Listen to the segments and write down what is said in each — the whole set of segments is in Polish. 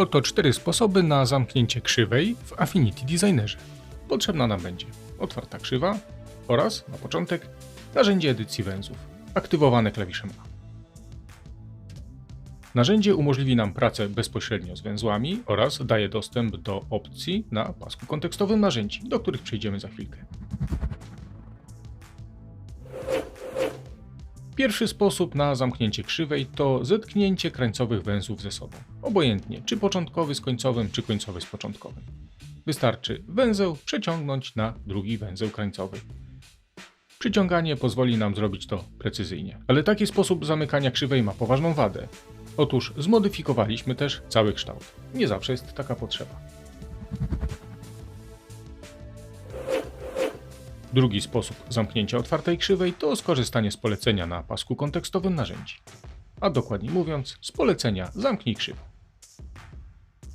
Oto cztery sposoby na zamknięcie krzywej w Affinity Designerze. Potrzebna nam będzie otwarta krzywa oraz, na początek, narzędzie edycji węzłów, aktywowane klawiszem A. Narzędzie umożliwi nam pracę bezpośrednio z węzłami oraz daje dostęp do opcji na pasku kontekstowym narzędzi, do których przejdziemy za chwilkę. Pierwszy sposób na zamknięcie krzywej to zetknięcie krańcowych węzłów ze sobą. Obojętnie, czy początkowy z końcowym, czy końcowy z początkowym. Wystarczy węzeł przeciągnąć na drugi węzeł krańcowy. Przyciąganie pozwoli nam zrobić to precyzyjnie. Ale taki sposób zamykania krzywej ma poważną wadę. Otóż zmodyfikowaliśmy też cały kształt. Nie zawsze jest taka potrzeba. Drugi sposób zamknięcia otwartej krzywej to skorzystanie z polecenia na pasku kontekstowym narzędzi. A dokładniej mówiąc, z polecenia zamknij krzywą.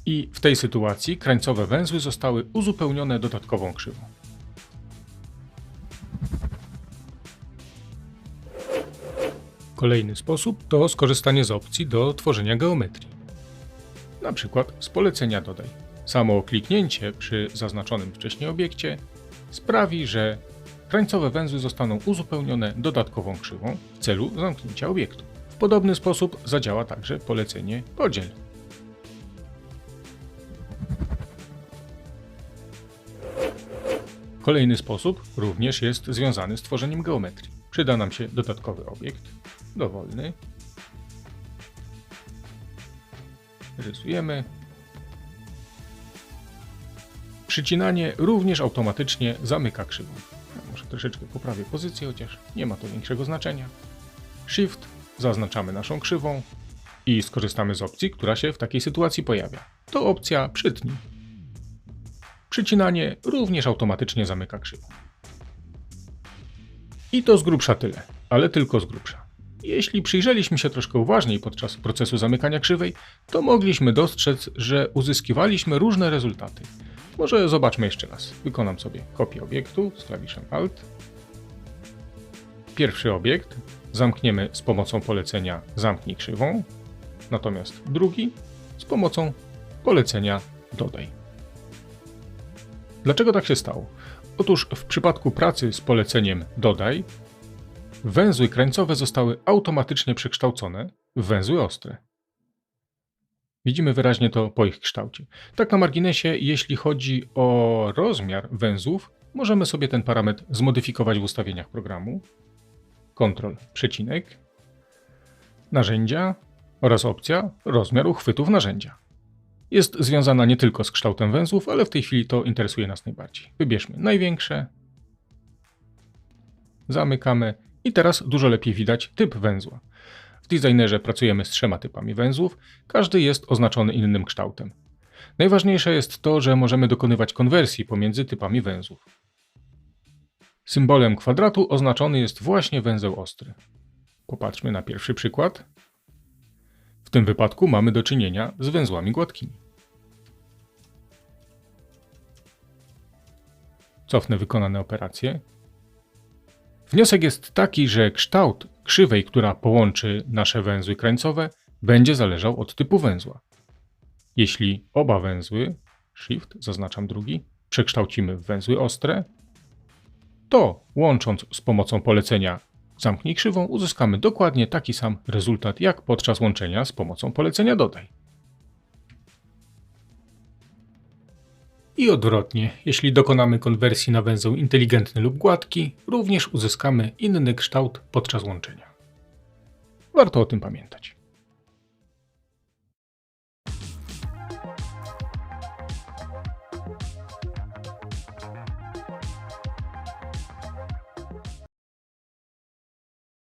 I w tej sytuacji krańcowe węzły zostały uzupełnione dodatkową krzywą. Kolejny sposób to skorzystanie z opcji do tworzenia geometrii. Na przykład z polecenia dodaj. Samo kliknięcie przy zaznaczonym wcześniej obiekcie sprawi, że krańcowe węzły zostaną uzupełnione dodatkową krzywą w celu zamknięcia obiektu. W podobny sposób zadziała także polecenie podziel. Kolejny sposób również jest związany z tworzeniem geometrii. Przyda nam się dodatkowy obiekt, dowolny. Rysujemy. Przycinanie również automatycznie zamyka krzywą. Ja Może troszeczkę poprawię pozycję, chociaż nie ma to większego znaczenia. Shift, zaznaczamy naszą krzywą i skorzystamy z opcji, która się w takiej sytuacji pojawia. To opcja przytnij. Przycinanie również automatycznie zamyka krzywą. I to z grubsza tyle, ale tylko z grubsza. Jeśli przyjrzeliśmy się troszkę uważniej podczas procesu zamykania krzywej, to mogliśmy dostrzec, że uzyskiwaliśmy różne rezultaty. Może zobaczmy jeszcze raz. Wykonam sobie kopię obiektu z klawiszem Alt. Pierwszy obiekt zamkniemy z pomocą polecenia zamknij krzywą, natomiast drugi z pomocą polecenia dodaj. Dlaczego tak się stało? Otóż w przypadku pracy z poleceniem dodaj, węzły krańcowe zostały automatycznie przekształcone w węzły ostre. Widzimy wyraźnie to po ich kształcie. Tak na marginesie, jeśli chodzi o rozmiar węzłów, możemy sobie ten parametr zmodyfikować w ustawieniach programu. Ctrl przecinek, narzędzia oraz opcja rozmiar uchwytów narzędzia. Jest związana nie tylko z kształtem węzłów, ale w tej chwili to interesuje nas najbardziej. Wybierzmy największe, zamykamy i teraz dużo lepiej widać typ węzła. W designerze pracujemy z trzema typami węzłów, każdy jest oznaczony innym kształtem. Najważniejsze jest to, że możemy dokonywać konwersji pomiędzy typami węzłów. Symbolem kwadratu oznaczony jest właśnie węzeł ostry. Popatrzmy na pierwszy przykład. W tym wypadku mamy do czynienia z węzłami gładkimi. Cofnę wykonane operacje. Wniosek jest taki, że kształt krzywej, która połączy nasze węzły krańcowe, będzie zależał od typu węzła. Jeśli oba węzły, Shift, zaznaczam drugi, przekształcimy w węzły ostre, to łącząc z pomocą polecenia zamknij krzywą, uzyskamy dokładnie taki sam rezultat jak podczas łączenia z pomocą polecenia dodaj. I odwrotnie, jeśli dokonamy konwersji na węzeł inteligentny lub gładki, również uzyskamy inny kształt podczas łączenia. Warto o tym pamiętać.